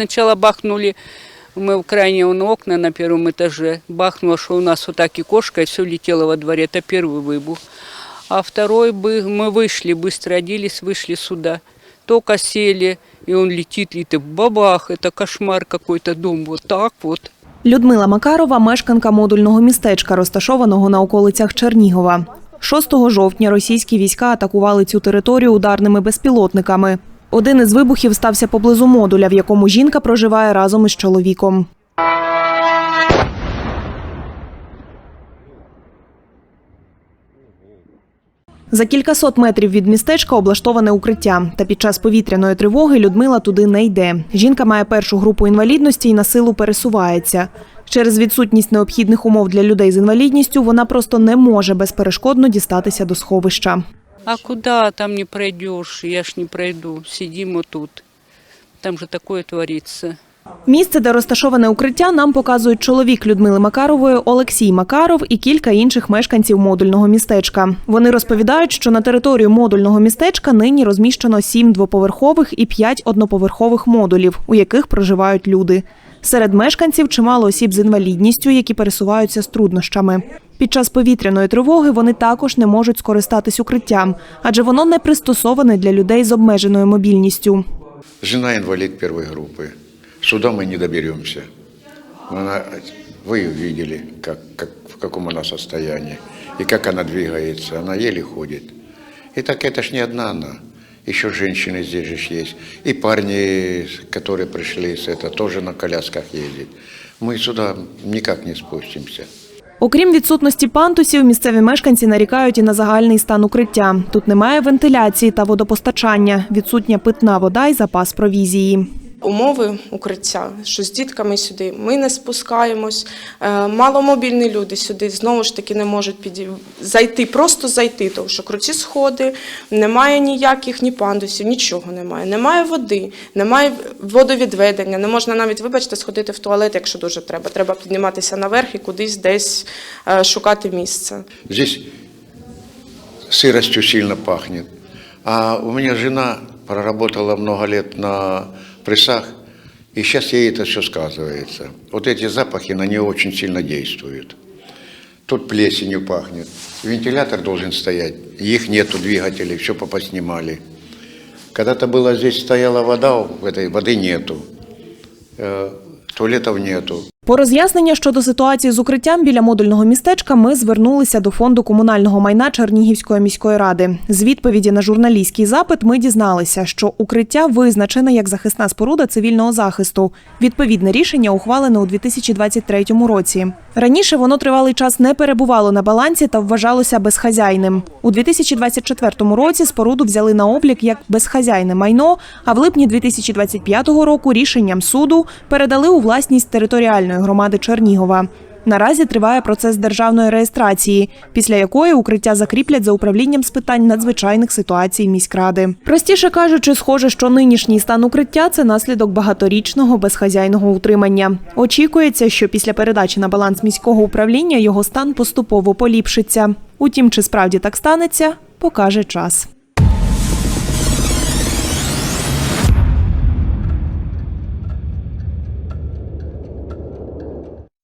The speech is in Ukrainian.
сначала бахнули, мы в крайние вон окна на первом этаже, бахнуло, что у нас вот так и кошка, и все летело во дворе. Это первый выбух. А второй бы мы вышли, быстро оделись, вышли сюда. Только сели, и он летит, летит, бабах, это кошмар какой-то дом, вот так вот. Людмила Макарова – мешканка модульного містечка, розташованого на околицях Чернігова. 6 жовтня російські війська атакували цю територію ударними безпілотниками. Один із вибухів стався поблизу модуля, в якому жінка проживає разом із чоловіком. За кількасот метрів від містечка облаштоване укриття. Та під час повітряної тривоги Людмила туди не йде. Жінка має першу групу інвалідності і на силу пересувається. Через відсутність необхідних умов для людей з інвалідністю вона просто не може безперешкодно дістатися до сховища. А куда там не пройдешь? Я ж не пройду. Сидим тут. Там же такое творится. Місце, де розташоване укриття, нам показують чоловік Людмили Макарової Олексій Макаров і кілька інших мешканців модульного містечка. Вони розповідають, що на територію модульного містечка нині розміщено сім двоповерхових і п'ять одноповерхових модулів, у яких проживають люди. Серед мешканців чимало осіб з інвалідністю, які пересуваються з труднощами. Під час повітряної тривоги вони також не можуть скористатись укриттям, адже воно не пристосоване для людей з обмеженою мобільністю. Жена инвалид первой группы. Сюда мы не доберемся. Она, вы видели, как, как, в каком она состоянии и как она двигается. Она еле ходит. И так это ж не одна она. Еще женщины здесь же есть. И парни, которые пришли с это, тоже на колясках ездят. Мы сюда никак не спустимся. Окрім відсутності пантусів, місцеві мешканці нарікають і на загальний стан укриття. Тут немає вентиляції та водопостачання, відсутня питна вода і запас провізії. Умови укриття, що з дітками сюди ми не спускаємось. Е, Маломобільні люди сюди знову ж таки не можуть піді... зайти, просто зайти, тому що круті сходи, немає ніяких ні пандусів, нічого немає. Немає води, немає водовідведення. Не можна навіть, вибачте, сходити в туалет, якщо дуже треба. Треба підніматися наверх і кудись десь е, шукати місце. Здесь сыростью сильно пахнет. А у меня жена проработала много лет на прессах, и сейчас ей это все сказывается. Вот эти запахи на нее очень сильно действуют. Тут плесенью пахнет. Вентилятор должен стоять. Их нету двигателей, все попоснимали. Когда-то было здесь стояла вода, в этой воды нету. Э, Туалетов нету. По роз'яснення щодо ситуації з укриттям біля модульного містечка ми звернулися до фонду комунального майна Чернігівської міської ради. З відповіді на журналістський запит ми дізналися, що укриття визначене як захисна споруда цивільного захисту. Відповідне рішення ухвалене у 2023 році. Раніше воно тривалий час не перебувало на балансі та вважалося безхазяйним. У 2024 році споруду взяли на облік як безхазяйне майно, а в липні 2025 року рішенням суду передали у власність територіальної громади Чернігова. Наразі триває процес державної реєстрації, після якої укриття закріплять за управлінням з питань надзвичайних ситуацій міськради. Простіше кажучи, схоже, що нинішній стан укриття це наслідок багаторічного безхазяйного утримання. Очікується, що після передачі на баланс міського управління його стан поступово поліпшиться. Утім, чи справді так станеться, покаже час.